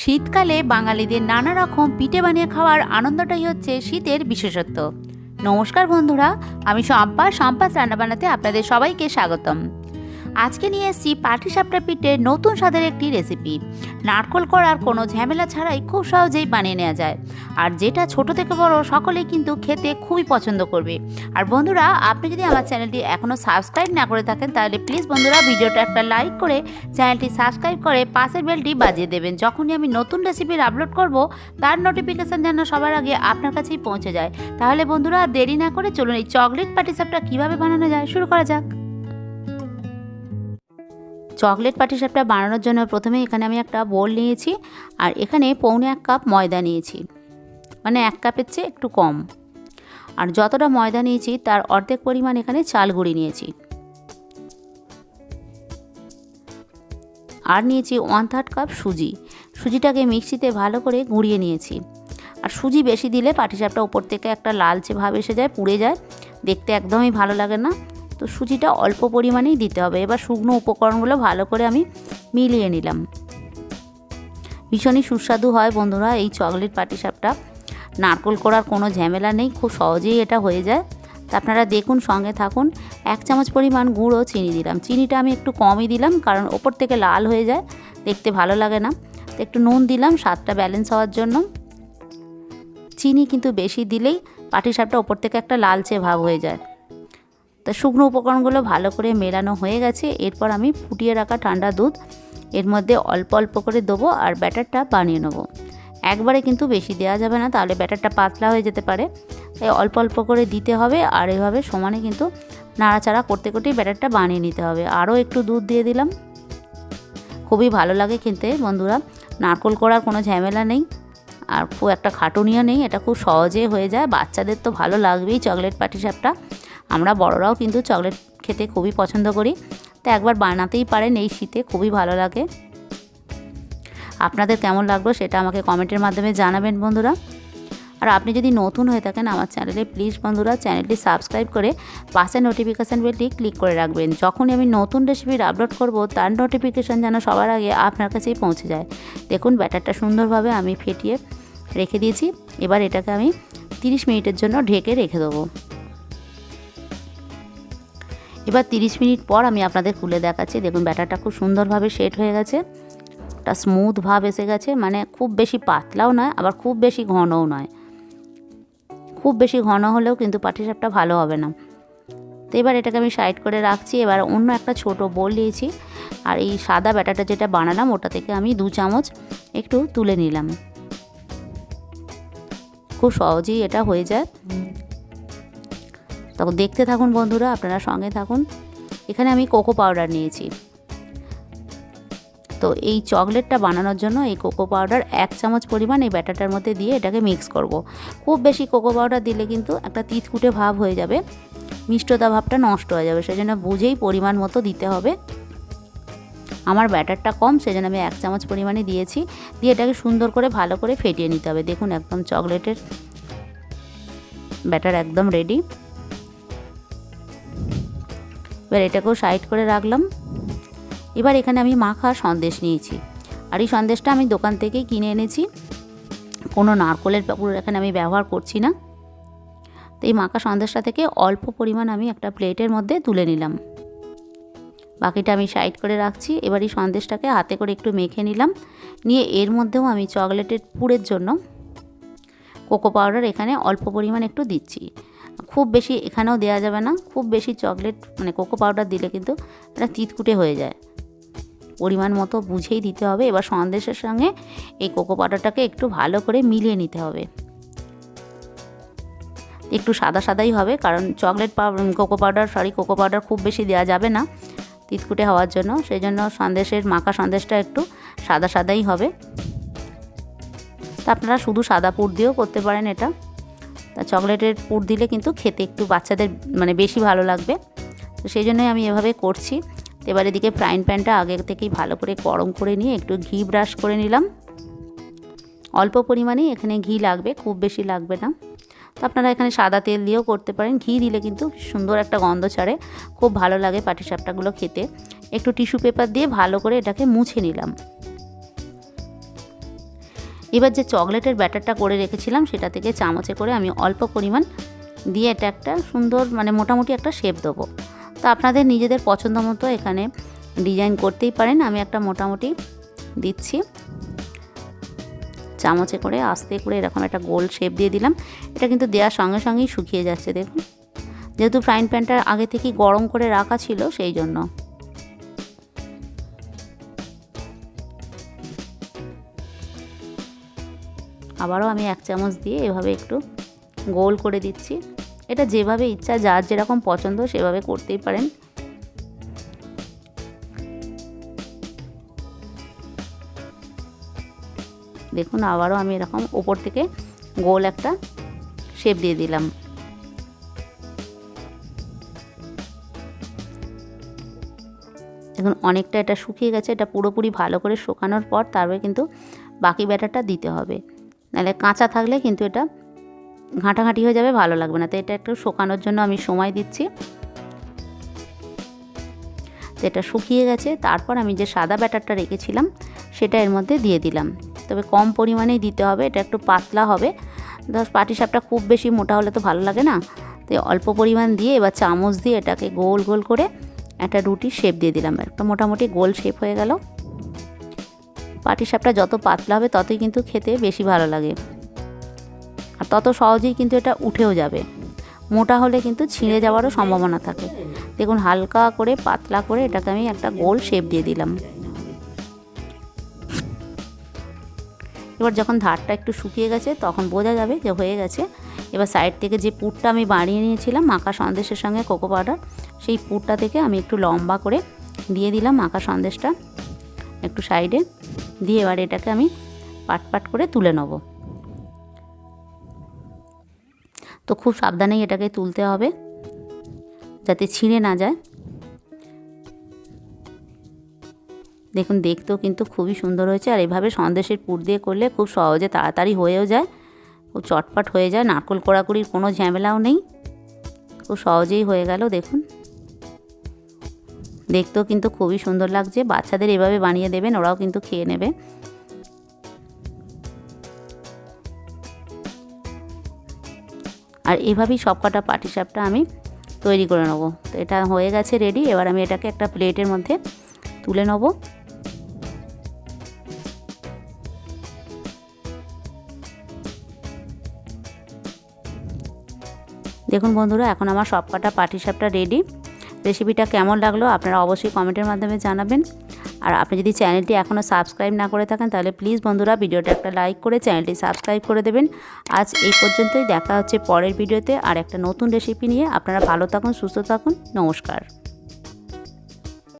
শীতকালে বাঙালিদের নানা রকম পিঠে বানিয়ে খাওয়ার আনন্দটাই হচ্ছে শীতের বিশেষত্ব। নমস্কার বন্ধুরা, আমি শম্পা শম্পাস রান্না বানাতে আপনাদের সবাইকে স্বাগতম। আজকে নিয়ে এসেছি পাটিসাপটা পিঠের নতুন স্বাদের একটি রেসিপি নারকল করার কোনো ঝামেলা ছাড়াই খুব সহজেই বানিয়ে নেওয়া যায়। আর যেটা ছোট থেকে বড়, সকলেই কিন্তু খেতে খুবই পছন্দ করবে। আর বন্ধুরা, আপনি যদি আমার চ্যানেলটি এখনও সাবস্ক্রাইব না করে থাকেন, তাহলে প্লিজ বন্ধুরা, ভিডিওটা একটা লাইক করে চ্যানেলটি সাবস্ক্রাইব করে পাশের বেলটি বাজিয়ে দেবেন। যখনই আমি নতুন রেসিপির আপলোড করব, তার নোটিফিকেশান যেন সবার আগে আপনার কাছেই পৌঁছে যায়। তাহলে বন্ধুরা, দেরি না করে চলুন এই চকলেট পাটিসাপটা কীভাবে বানানো যায়, শুরু করা যাক। চকলেট পাটিসাপটা বানানোর জন্য প্রথমে এখানে আমি একটা বোল নিয়েছি আর এখানে পৌনে এক কাপ ময়দা নিয়েছি। মানে এক কাপের চেয়ে একটু কম। আর যতটা ময়দা নিয়েছি তার অর্ধেক পরিমাণ এখানে চাল গুঁড়ি নিয়েছি। আর নিয়েছি ওয়ান থার্ড কাপ সুজি। সুজিটাকে মিক্সিতে ভালো করে গুঁড়িয়ে নিয়েছি। আর সুজি বেশি দিলে পাটিসাপটা উপর থেকে একটা লালচে ভাব এসে যায়, পুড়ে যায়। দেখতে একদমই ভালো লাগে না। তো সুজিটা অল্প পরিমাণেই দিতে হবে। এবার শুকনো উপকরণগুলো ভালো করে আমি মিলিয়ে নিলাম। ভীষণই সুস্বাদু হয় বন্ধুরা এই চকলেট পাটিসাপটা নারকোল করার কোনো ঝামেলা নেই, খুব সহজেই এটা হয়ে যায়। তা আপনারা দেখুন, সঙ্গে থাকুন। এক চামচ পরিমাণ গুঁড়ো চিনি দিলাম। চিনিটা আমি একটু কমই দিলাম কারণ ওপর থেকে লাল হয়ে যায়, দেখতে ভালো লাগে না। তো একটু নুন দিলাম, স্বাদটা ব্যালেন্স হওয়ার জন্য। চিনি কিন্তু বেশি দিলেই পাটিসাপটা ওপর থেকে একটা লালচে ভাব হয়ে যায়। তা শুকনো উপকরণগুলো ভালো করে মেলানো হয়ে গেছে। এরপর আমি ফুটিয়ে রাখা ঠান্ডা দুধ, এর মধ্যে অল্প অল্প করে দেবো আর ব্যাটারটা বানিয়ে নেব। একবারে কিন্তু বেশি দেওয়া যাবে না, তাহলে ব্যাটারটা পাতলা হয়ে যেতে পারে। তাই অল্প অল্প করে দিতে হবে আর এভাবে সমানে কিন্তু নাড়াচাড়া করতে করতেই ব্যাটারটা বানিয়ে নিতে হবে। আরও একটু দুধ দিয়ে দিলাম। খুবই ভালো লাগে খেতে বন্ধুরা, নারকোল করার কোনো ঝামেলা নেই। আর খুব একটা খাটুনিও নেই, এটা খুব সহজে হয়ে যায়। বাচ্চাদের তো ভালো লাগবেই চকলেট পাটিসাপটা। আমরা বড়রাও কিন্তু চকলেট খেতে খুবই পছন্দ করি। তো একবার বানাতেই পারেন এই শীতে, খুবই ভালো লাগে। আপনাদের কেমন লাগল সেটা আমাকে কমেন্টের মাধ্যমে জানাবেন বন্ধুরা। আর আপনি যদি নতুন হয়ে থাকেন আমার চ্যানেলে, প্লিজ বন্ধুরা চ্যানেলটি সাবস্ক্রাইব করে পাশে নোটিফিকেশান বেলটি ক্লিক করে রাখবেন। যখনই আমি নতুন রেসিপির আপলোড করব, তার নোটিফিকেশান যেন সবার আগে আপনার কাছেই পৌঁছে যায়। দেখুন, ব্যাটারটা সুন্দরভাবে আমি ফেটিয়ে রেখে দিয়েছি। এবার এটাকে আমি 30 মিনিটের জন্য ঢেকে রেখে দেবো। এবার 30 মিনিট পর আমি আপনাদের খুলে দেখাচ্ছি। দেখুন, ব্যাটারটা খুব সুন্দরভাবে সেট হয়ে গেছে। একটা স্মুথ ভাব এসে গেছে মানে খুব বেশি পাতলাও নয়, আবার খুব বেশি ঘনও নয়। খুব বেশি ঘন হলেও কিন্তু পাটিসাপটা ভালো হবে না। তো এবার এটাকে আমি সাইড করে রাখছি। এবার অন্য একটা ছোট বোল নিয়েছি। আর এই সাদা ব্যাটাটা যেটা বানালাম, ওটা থেকে আমি দু চামচ একটু তুলে নিলাম। খুব সহজেই এটা হয়ে যায়। তখন দেখতে থাকুন বন্ধুরা, আপনারা সঙ্গে থাকুন। এখানে আমি কোকো পাউডার নিয়েছি। তো এই চকলেটটা বানানোর জন্য এই কোকো পাউডার এক চামচ পরিমাণ এই ব্যাটারটার মধ্যে দিয়ে এটাকে মিক্স করব। খুব বেশি কোকো পাউডার দিলে কিন্তু একটা তিতকুটে ভাব হয়ে যাবে, মিষ্টতা ভাবটা নষ্ট হয়ে যাবে সেই জন্য বুঝেই পরিমাণ মতো দিতে হবে। আমার ব্যাটারটা কম, সেজন্য আমি এক চামচ পরিমাণে দিয়েছি। দিয়ে এটাকে সুন্দর করে ভালো করে ফেটিয়ে নিতে হবে। দেখুন, একদম চকলেটের ব্যাটার একদম রেডি এবার এটাকেও সাইড করে রাখলাম। এবার এখানে আমি মাখা সন্দেশ নিয়েছি। আর এই সন্দেশটা আমি দোকান থেকেই কিনে এনেছি। কোনো নারকলের পুরো এখানে আমি ব্যবহার করছি না। তো এই মাখা সন্দেশটা থেকে অল্প পরিমাণ আমি একটা প্লেটের মধ্যে তুলে নিলাম। বাকিটা আমি সাইড করে রাখছি। এবার এই সন্দেশটাকে হাতে করে একটু মেখে নিলাম। নিয়ে এর মধ্যেও আমি চকলেটের পুরের জন্য কোকো পাউডার এখানে অল্প পরিমাণ একটু দিচ্ছি। খুব বেশি এখানেও দেওয়া যাবে না। খুব বেশি চকলেট মানে কোকো পাউডার দিলে কিন্তু এটা তিতকুটে হয়ে যায়। পরিমাণ মতো বুঝেই দিতে হবে। এবার সন্দেশের সঙ্গে এই কোকো পাউডারটাকে একটু ভালো করে মিলিয়ে নিতে হবে। একটু সাদা সাদাই হবে, কারণ chocolate cocoa powder sorry cocoa powder খুব বেশি দেওয়া যাবে না তিতকুটে হওয়ার জন্য। সেই জন্য সন্দেশের, মাখা সন্দেশটা একটু সাদা সাদাই হবে। তা আপনারা শুধু সাদা পুর দিয়েও করতে পারেন এটা। তা চকলেটের পুর দিলে কিন্তু খেতে একটু বাচ্চাদের মানে বেশি ভালো লাগবে। তো সেই জন্যই আমি এভাবে করছি। এবার এদিকে ফ্রাইং প্যানটা আগে থেকেই ভালো করে গরম করে নিয়ে একটু ঘি ব্রাশ করে নিলাম। অল্প পরিমাণেই এখানে ঘি লাগবে, খুব বেশি লাগবে না। তো আপনারা এখানে সাদা তেল দিয়েও করতে পারেন। ঘি দিলে কিন্তু সুন্দর একটা গন্ধ ছাড়ে, খুব ভালো লাগে পাটিসাপটাগুলো খেতে। একটু টিস্যু পেপার দিয়ে ভালো করে এটাকে মুছে নিলাম। এবার যে চকলেটের ব্যাটারটা করে রেখেছিলাম, সেটা থেকে চামচে করে আমি অল্প পরিমাণ দিয়ে এটা একটা সুন্দর মানে মোটামুটি একটা শেপ দেবো। তো আপনাদের নিজেদের পছন্দ মতো এখানে ডিজাইন করতেই পারেন। আমি একটা মোটামুটি দিচ্ছি। চামচে করে আস্তে করে এরকম একটা গোল শেপ দিয়ে দিলাম। এটা কিন্তু দেওয়ার সঙ্গে সঙ্গেই শুকিয়ে যাচ্ছে, দেখুন। যেহেতু ফ্রাইং প্যানটা আগে থেকেই গরম করে রাখা ছিল, সেই জন্য। আবারও আমি এক চামচ দিয়ে এভাবে একটু গোল করে দিচ্ছি। এটা যেভাবে ইচ্ছা, যার যেরকম পছন্দ সেভাবে করতেই পারেন। দেখুন, আবারও আমি এরকম ওপর থেকে গোল একটা শেপ দিয়ে দিলাম। দেখুন, অনেকটা এটা শুকিয়ে গেছে, এটা পুরোপুরি ভালো করে শুকানোর পর তারপরে কিন্তু বাকি ব্যাটারটা দিতে হবে। নাহলে কাঁচা থাকলে কিন্তু এটা ঘাঁটাঘাঁটি হয়ে যাবে, ভালো লাগবে না। তো এটা একটু শুকানোর জন্য আমি সময় দিচ্ছি। তো এটা শুকিয়ে গেছে, তারপর আমি যে সাদা ব্যাটারটা রেখেছিলাম, সেটা এর মধ্যে দিয়ে দিলাম। তবে কম পরিমাণেই দিতে হবে, এটা একটু পাতলা হবে। ধর পাটিসাপটা খুব বেশি মোটা হলে তো ভালো লাগে না। তো অল্প পরিমাণ দিয়ে এবার চামচ দিয়ে এটাকে গোল গোল করে একটা রুটির শেপ দিয়ে দিলাম। একটা মোটামুটি গোল শেপ হয়ে গেল। পাটিসাপটা যত পাতলা হবে ততই কিন্তু খেতে বেশি ভালো লাগে। আর তত সহজেই কিন্তু এটা উঠেও যাবে। মোটা হলে কিন্তু ছিঁড়ে যাওয়ারও সম্ভাবনা থাকে। দেখুন, হালকা করে, পাতলা করে এটাকে আমি একটা গোল শেপ দিয়ে দিলাম। এবার যখন ধারটা একটু শুকিয়ে গেছে, তখন বোঝা যাবে যে হয়ে গেছে। এবার সাইড থেকে যে পুরটা আমি বানিয়ে নিয়েছিলাম, মাখা সন্দেশের সঙ্গে কোকো পাউডার সেই পুরটা থেকে আমি একটু লম্বা করে দিয়ে দিলাম মাখা সন্দেশটা একটু সাইডে দিয়ে এবার এটাকে আমি পাট পাট করে তুলে নেব। তো খুব সাবধানেই এটাকে তুলতে হবে, যাতে ছিঁড়ে না যায়। দেখুন, দেখতেও কিন্তু খুবই সুন্দর হয়েছে, আর এভাবে সন্দেশের পুর দিয়ে করলে খুব সহজে তাড়াতাড়ি হয়েও যায়, খুব চটপট হয়ে যায়, নারকোল কোড়াকুড়ির কোনো ঝামেলাও নেই, খুব সহজেই হয়ে গেল, দেখুন। দেখতেও কিন্তু খুবই সুন্দর লাগছে। বাচ্চাদের এভাবে বানিয়ে দেবেন, ওরাও কিন্তু খেয়ে নেবে। আর এভাবেই সব কটা পাটিসাপটা আমি তৈরি করে নেব। তো এটা হয়ে গেছে রেডি এবার আমি এটাকে একটা প্লেটের মধ্যে তুলে নেব। দেখুন বন্ধুরা, এখন আমার সব কটা পাটিসাপটা রেডি রেসিপিটা কেমন লাগল আপনারা অবশ্যই কমেন্টের মাধ্যমে জানাবেন। আর আপনি যদি চ্যানেলটি এখনও সাবস্ক্রাইব না করে থাকেন, তাহলে প্লিজ বন্ধুরা ভিডিওটা একটা লাইক করে চ্যানেলটি সাবস্ক্রাইব করে দেবেন। আজ এই পর্যন্তই, দেখা হচ্ছে পরের ভিডিওতে। আর একটা নতুন রেসিপি নিয়ে আপনারা ভালো থাকুন, সুস্থ থাকুন। নমস্কার।